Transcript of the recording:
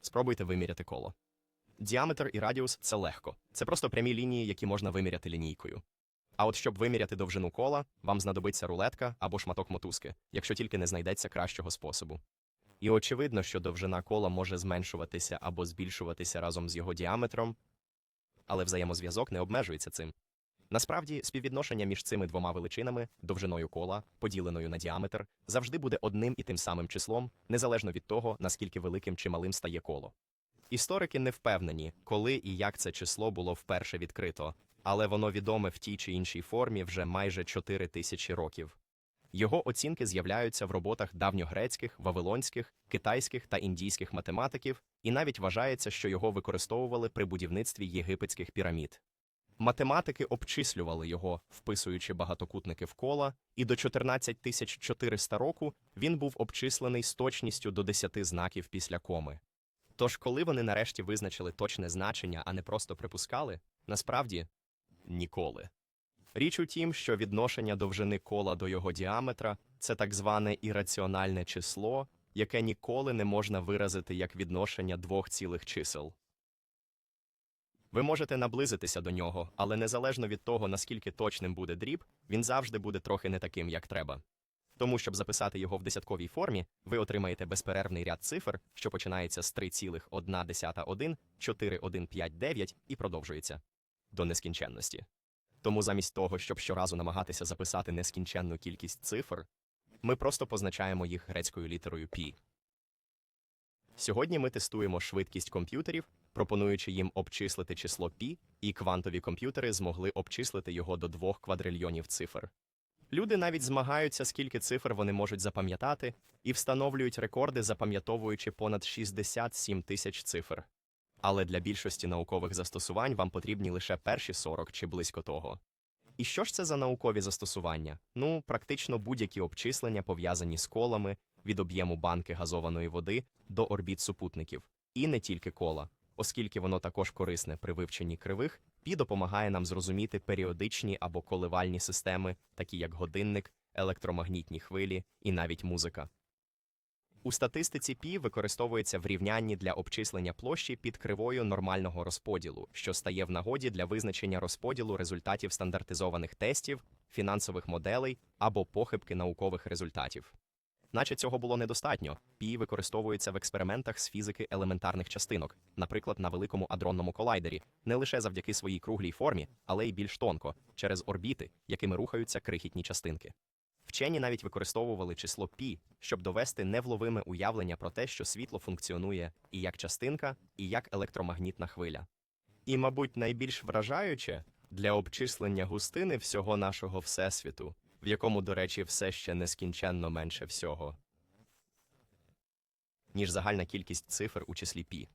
Спробуйте виміряти коло. Діаметр і радіус це легко. Це просто прямі лінії, які можна виміряти лінійкою. А от щоб виміряти довжину кола, вам знадобиться рулетка або шматок мотузки, якщо тільки не знайдеться кращого способу. І очевидно, що довжина кола може зменшуватися або збільшуватися разом з його діаметром, але взаємозв'язок не обмежується цим. Насправді, співвідношення між цими двома величинами, довжиною кола, поділеною на діаметр, завжди буде одним і тим самим числом, незалежно від того, наскільки великим чи малим стає коло. Історики не впевнені, коли і як це число було вперше відкрито, але воно відоме в тій чи іншій формі вже майже 4 тисячі років. Його оцінки з'являються в роботах давньогрецьких, вавилонських, китайських та індійських математиків, і навіть вважається, що його використовували при будівництві єгипетських пірамід. Математики обчислювали його, вписуючи багатокутники в кола, і до 14400 року він був обчислений з точністю до 10 знаків після коми. Тож, коли вони нарешті визначили точне значення, а не просто припускали, насправді ніколи. Річ у тім, що відношення довжини кола до його діаметра це так зване ірраціональне число, яке ніколи не можна виразити як відношення двох цілих чисел. Ви можете наблизитися до нього, але незалежно від того, наскільки точним буде дріб, він завжди буде трохи не таким, як треба. Тому, щоб записати його в десятковій формі, ви отримаєте безперервний ряд цифр, що починається з 3,1, 4159 і продовжується до нескінченності. Тому замість того, щоб щоразу намагатися записати нескінченну кількість цифр, ми просто позначаємо їх грецькою літерою π. Сьогодні ми тестуємо швидкість комп'ютерів, пропонуючи їм обчислити число π, і квантові комп'ютери змогли обчислити його до двох квадрильйонів цифр. Люди навіть змагаються, скільки цифр вони можуть запам'ятати, і встановлюють рекорди, запам'ятовуючи понад 67 тисяч цифр. Але для більшості наукових застосувань вам потрібні лише перші 40 чи близько того. І що ж це за наукові застосування? Ну, практично будь-які обчислення пов'язані з колами від об'єму банки газованої води до орбіт супутників, і не тільки кола, оскільки воно також корисне при вивченні кривих, пі допомагає нам зрозуміти періодичні або коливальні системи, такі як годинник, електромагнітні хвилі і навіть музика. У статистиці пі використовується в рівнянні для обчислення площі під кривою нормального розподілу, що стає в нагоді для визначення розподілу результатів стандартизованих тестів, фінансових моделей або похибки наукових результатів. Наче цього було недостатньо. Пі використовується в експериментах з фізики елементарних частинок, наприклад, на великому адронному колайдері, не лише завдяки своїй круглій формі, але й більш тонко, через орбіти, якими рухаються крихітні частинки. Вчені навіть використовували число пі, щоб довести невловиме уявлення про те, що світло функціонує і як частинка, і як електромагнітна хвиля. І, мабуть, найбільш вражаюче для обчислення густини всього нашого всесвіту, в якому, до речі, все ще нескінченно менше всього, ніж загальна кількість цифр у числі пі.